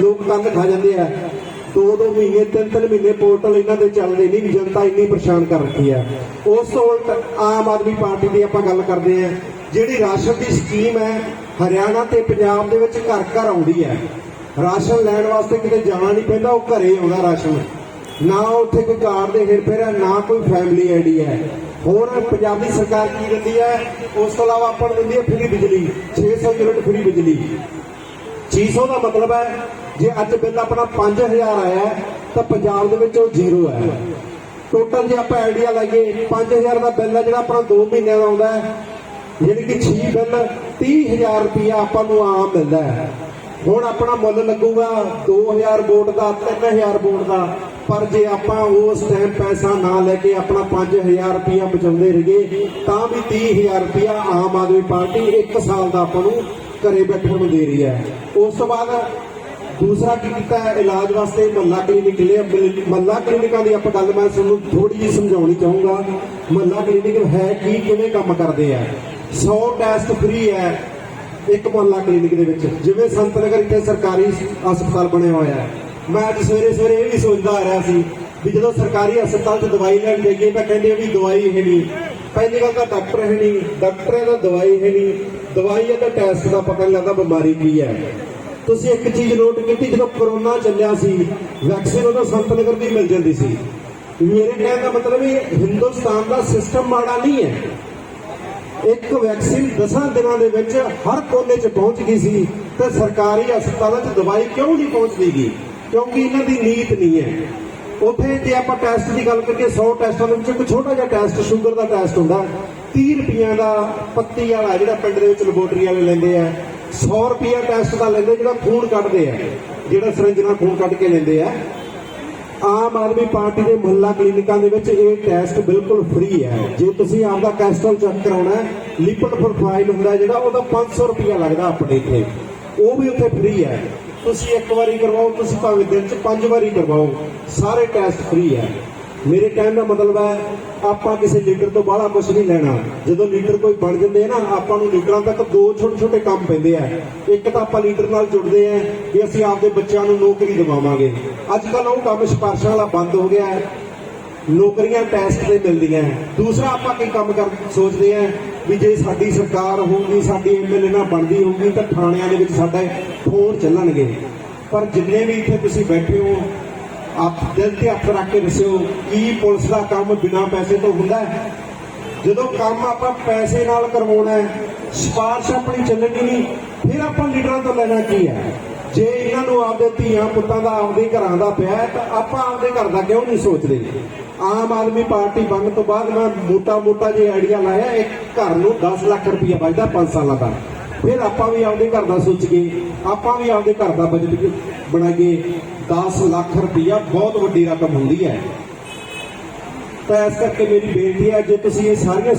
ਲੋਕ ਕੰਨ ਖਾ ਜਾਂਦੇ ਆ। ਦੋ ਦੋ ਮਹੀਨੇ, ਤਿੰਨ ਤਿੰਨ ਮਹੀਨੇ ਪੋਰਟਲ ਇਹਨਾਂ ਦੇ ਚੱਲਦੇ ਨਹੀਂ ਵੀ ਜਨਤਾ ਇੰਨੀ ਪਰੇਸ਼ਾਨ ਕਰ ਰੱਖੀ ਆ। ਉਸ ਉਲਟ ਆਮ ਆਦਮੀ ਪਾਰਟੀ ਦੀ ਆਪਾਂ ਗੱਲ ਕਰਦੇ ਆ। ਜਿਹੜੀ ਰਾਸ਼ਨ ਦੀ ਸਕੀਮ ਹੈ, ਹਰਿਆਣਾ ਤੇ ਪੰਜਾਬ ਦੇ ਵਿੱਚ ਘਰ ਘਰ ਆਉਂਦੀ ਹੈ। ਰਾਸ਼ਨ ਲੈਣ ਵਾਸਤੇ ਕਿਤੇ ਜਾਣਾ ਨਹੀਂ ਪੈਂਦਾ, ਉਹ ਘਰੇ ਆਉਂਦਾ ਰਾਸ਼ਨ। ਨਾ ਉੱਥੇ ਕੋਈ ਕਾਰਡ ਦੇ ਹੇਰਫੇਰ ਹੈ, ਨਾ ਕੋਈ ਫੈਮਿਲੀ ਆਈਡੀ ਹੈ। ਹੁਣ ਪੰਜਾਬੀ ਸਰਕਾਰ ਕੀ ਦਿੰਦੀ ਹੈ? ਉਸ ਤੋਂ ਇਲਾਵਾ ਆਪਾਂ ਨੂੰ ਦਿੰਦੀ ਹੈ ਫ੍ਰੀ ਬਿਜਲੀ 600 ਯੂਨਿਟ ਫ੍ਰੀ ਬਿਜਲੀ। 600 ਦਾ ਮਤਲਬ ਹੈ, ਜੇ ਅੱਜ ਬਿੱਲ ਆਪਣਾ 5000 ਆਇਆ ਤਾਂ ਪੰਜਾਬ ਦੇ ਵਿੱਚ ਉਹ ਜ਼ੀਰੋ ਹੈ। ਟੋਟਲ ਜੇ ਆਪਾਂ ਆਈਡੀਆ ਲਾਈਏ 5000 ਦਾ ਬਿੱਲ ਹੈ ਜਿਹੜਾ ਆਪਣਾ 2 ਮਹੀਨਿਆਂ ਦਾ ਆਉਂਦਾ ਹੈ, ਯਾਨੀ ਕਿ 6 ਬਿੱਲ 30000 ਰੁਪਇਆ ਆਪਾਂ ਨੂੰ ਆਮ ਮਿਲਦਾ ਹੈ। ਹੁਣ ਆਪਣਾ ਮੁੱਲ ਲੱਗੂਗਾ 2000 ਵੋਟ ਦਾ 3000 ਵੋਟ ਦਾ, ਪਰ ਜੇ ਆਪਾਂ ਉਸ ਟਾਈਮ ਪੈਸਾ ਨਾ ਲੈ ਕੇ ਆਪਣਾ 5000 ਰੁਪਇਆ ਬਚਾਉਂਦੇ ਰਹੀਏ, ਤਾਂ ਵੀ 30000 ਰੁਪਇਆ ਆਮ ਆਦਮੀ ਪਾਰਟੀ 1 ਸਾਲ ਦਾ ਆਪਾਂ ਨੂੰ ਘਰੇ ਬੈਠਣ ਨੂੰ ਦੇ ਰਹੀ ਹੈ। ਉਸ ਤੋਂ ਬਾਅਦ ਦੂਸਰਾ ਕੀ ਕੀਤਾ ਹੈ, ਇਲਾਜ ਵਾਸਤੇ ਮੱਲਾ ਕਲੀਨਿਕ ਲਿਆ ਮੱਲਾ ਕਲੀਨਿਕਾਂ ਦੀ ਆਪਾਂ ਗੱਲ ਮੈਂ ਤੁਹਾਨੂੰ ਥੋੜੀ ਜਿਹੀ ਸਮਝਾਉਣੀ ਚਾਹੂੰਗਾ। ਮੱਲਾ ਕਲੀਨਿਕ ਹੈ ਕੀ, ਕਿਵੇਂ ਕੰਮ ਕਰਦੇ ਆ? 100 ਟੈਸਟ ਫ੍ਰੀ ਹੈ ਇੱਕ ਮਹੱਲਾ ਕਲੀਨਿਕ ਦੇ ਵਿੱਚ। ਜਿਵੇਂ ਸੰਤ ਨਗਰ ਇੱਥੇ ਸਰਕਾਰੀ ਹਸਪਤਾਲ ਬਣਿਆ ਹੋਇਆ ਹੈ। ਮੈਂ ਅੱਜ ਸਵੇਰੇ ਸਵੇਰੇ ਇਹ ਵੀ ਸੋਚਦਾ ਆ ਰਿਹਾ ਸੀ ਵੀ ਜਦੋਂ ਸਰਕਾਰੀ ਹਸਪਤਾਲ 'ਚ ਦਵਾਈ ਲੈਣ ਜਾਈਏ ਤਾਂ ਕਹਿੰਦੇ ਆ ਵੀ ਦਵਾਈ ਹੈ ਨਹੀਂ। ਪਹਿਲੀ ਗੱਲ ਤਾਂ ਡਾਕਟਰ ਹੈ ਨਹੀਂ। ਡਾਕਟਰਾਂ ਦਾ ਦਵਾਈ ਹੈ ਨਹੀਂ। ਦਵਾਈ ਦਾ ਟੈਸਟ ਦਾ ਪਤਾ ਨਹੀਂ ਲੱਗਦਾ ਬਿਮਾਰੀ ਕੀ ਹੈ। ਤੁਸੀਂ ਇੱਕ ਚੀਜ਼ ਨੋਟ ਕੀਤੀ, ਜਦੋਂ ਕਰੋਨਾ ਚੱਲਿਆ ਸੀ ਵੈਕਸੀਨ ਉਦੋਂ ਸੰਤ ਦੀ ਮਿਲ ਜਾਂਦੀ ਸੀ। ਮੇਰੇ ਕਹਿਣ ਦਾ ਮਤਲਬ ਇਹ ਹਿੰਦੁਸਤਾਨ ਦਾ ਸਿਸਟਮ ਮਾੜਾ ਨਹੀਂ ਹੈ। ਇੱਕ ਵੈਕਸੀਨ 10 ਦਿਨਾਂ ਦੇ ਵਿੱਚ ਹਰ ਕੋਨੇ 'ਚ ਪਹੁੰਚ ਗਈ ਸੀ ਤੇ ਸਰਕਾਰੀ ਹਸਪਤਾਲਾਂ 'ਚ ਦਵਾਈ ਕਿਉਂ ਨਹੀਂ ਪਹੁੰਚਦੀ ਗਈ? ਕਿਉਂਕਿ ਇਹਨਾਂ ਦੀ ਨੀਤ ਨਹੀਂ ਹੈ। ਉੱਥੇ ਜੇ ਆਪਾਂ ਟੈਸਟ ਦੀ ਗੱਲ ਕਰੀਏ 100 ਟੈਸਟਾਂ ਦੇ ਵਿੱਚ ਇੱਕ ਛੋਟਾ ਜਿਹਾ ਟੈਸਟ ਸ਼ੂਗਰ ਦਾ ਟੈਸਟ ਹੁੰਦਾ। 30 ਰੁਪਈਆ ਦਾ ਪੱਤੀ ਵਾਲਾ ਜਿਹੜਾ ਪਿੰਡ ਦੇ ਵਿੱਚ ਲੈਬੋਰਟਰੀ ਵਾਲੇ ਲੈਂਦੇ ਆ 100 ਰੁਪਈਆ ਟੈਸਟ ਦਾ ਲੈਂਦੇ ਜਿਹੜਾ ਖੂਨ ਕੱਢਦੇ ਆ, ਜਿਹੜਾ ਸਿਰੰਜ ਨਾਲ ਖੂਨ ਕੱਢ ਕੇ ਲੈਂਦੇ ਆ। ਆਮ ਆਦਮੀ ਪਾਰਟੀ ਦੇ ਮੁਹੱਲਾ ਕਲੀਨਿਕਾਂ ਦੇ ਵਿੱਚ ਇਹ ਟੈਸਟ ਬਿਲਕੁਲ ਫ੍ਰੀ ਹੈ ਜੇ ਤੁਸੀਂ ਆਪਦਾ ਕੈਸਟਰੋਲ ਚੈੱਕ ਕਰਾਉਣਾ ਹੈ ਲਿਪਿਡ ਪ੍ਰੋਫਾਈਲ ਹੁੰਦਾ ਜਿਹੜਾ, ਉਹਦਾ 500 ਰੁਪਇਆ ਲੱਗਦਾ ਆਪਣੇ ਇੱਥੇ। ਉਹ ਵੀ ਉੱਥੇ ਫ੍ਰੀ ਹੈ ਤੁਸੀਂ ਇੱਕ ਵਾਰੀ ਕਰਵਾਓ, ਤੁਸੀਂ ਭਾਵੇਂ ਦਿਨ 'ਚ ਪੰਜ ਵਾਰੀ ਕਰਵਾਓ, ਸਾਰੇ ਟੈਸਟ ਫ੍ਰੀ ਹੈ ਮੇਰੇ ਕਹਿਣ ਦਾ ਮਤਲਬ ਹੈ, ਆਪਾਂ ਕਿਸੇ ਲੀਡਰ ਤੋਂ ਬਾਹਲਾ ਕੁਝ ਨਹੀਂ ਲੈਣਾ। ਜਦੋਂ ਲੀਡਰ ਕੋਈ ਬਣ ਜਾਂਦੇ ਆ ਨਾ, ਆਪਾਂ ਨੂੰ ਲੀਡਰਾਂ ਤੱਕ ਦੋ ਛੋਟੇ ਛੋਟੇ ਕੰਮ ਪੈਂਦੇ ਆ। ਇੱਕ ਤਾਂ ਆਪਾਂ ਲੀਡਰ ਨਾਲ ਜੁੜਦੇ ਆ ਕਿ ਅਸੀਂ ਆਪਦੇ ਬੱਚਿਆਂ ਨੂੰ ਨੌਕਰੀ ਦਿਵਾਵਾਂਗੇ। ਅੱਜ ਕੱਲ ਉਹ ਕੰਮ ਸਿਫਾਰਸ਼ਾਂ ਵਾਲਾ ਬੰਦ ਹੋ ਗਿਆ ਹੈ। ਨੌਕਰੀਆਂ ਟੈਸਟ ਤੇ ਮਿਲਦੀਆਂ ਦੂਸਰਾ ਆਪਾਂ ਕੀ ਕੰਮ ਕਰ ਸੋਚਦੇ ਆ ਵੀ ਜੇ ਸਾਡੀ ਸਰਕਾਰ ਹੋਊਗੀ, ਸਾਡੀ ਐਮਐਲਏ ਨਾਲ ਬਣਦੀ ਹੋਊਗੀ, ਤਾਂ ਥਾਣਿਆਂ ਦੇ ਵਿੱਚ ਸਾਡਾ ਫੋਨ ਚੱਲਣਗੇ। ਪਰ ਜਿੰਨੇ ਵੀ ਇੱਥੇ ਤੁਸੀਂ ਬੈਠੇ ਹੋ ਆਪ ਦਿਲ ਤੇ ਹੱਥ ਰੱਖ ਕੇ ਦੱਸਿਓ ਕੀ ਪੁਲਿਸ ਦਾ ਕੰਮ ਬਿਨਾਂ ਪੈਸੇ ਤੋਂ ਹੁੰਦਾ ਹੈ। ਜਦੋਂ ਕੰਮ ਆਪਾਂ ਪੈਸੇ ਨਾਲ ਕਰਵਾਉਣਾ ਹੈ, ਸਿਫਾਰਿਸ਼ ਆਪਣੀ ਚੱਲਣੀ ਨਹੀਂ, ਫਿਰ ਆਪਾਂ ਲੀਡਰਾਂ ਤੋਂ ਲੈਣਾ ਕੀ ਹੈ? ਜੇ ਇਹਨਾਂ ਨੂੰ ਆਪਦੇ ਧੀਆਂ ਪੁੱਤਾਂ ਦਾ, ਆਪਦੇ ਘਰਾਂ ਦਾ ਪਿਆ ਤਾਂ ਆਪਾਂ ਆਪਦੇ ਘਰ ਦਾ ਕਿਉਂ ਨਹੀਂ ਸੋਚਦੇ? ਆਮ ਆਦਮੀ ਪਾਰਟੀ ਬਣਨ ਤੋਂ ਬਾਅਦ ਮੈਂ ਮੋਟਾ ਮੋਟਾ ਜੇ ਆਈਡੀਆ ਲਾਇਆ, ਇੱਕ ਘਰ ਨੂੰ 10 ਲੱਖ ਰੁਪਇਆ ਵੱਜਦਾ 5 ਸਾਲਾਂ ਦਾ। ਫਿਰ ਆਪਾਂ ਵੀ ਆਪਦੇ ਘਰ ਦਾ ਸੋਚੀਏ, ਆਪਾਂ ਵੀ ਆਪਦੇ ਘਰ ਦਾ ਬਜਟ ਬਣਾਈਏ। 10 ਲੱਖ ਰੁਪਇਆ ਬਹੁਤ ਵੱਡੀ ਰਕਮ ਹੁੰਦੀ ਹੈ। ਤਾਂ ਇਸ ਕਰਕੇ ਮੇਰੀ ਬੇਨਤੀ ਹੈ, ਜੇ ਤੁਸੀਂ ਇਹ ਸਾਰੀਆਂ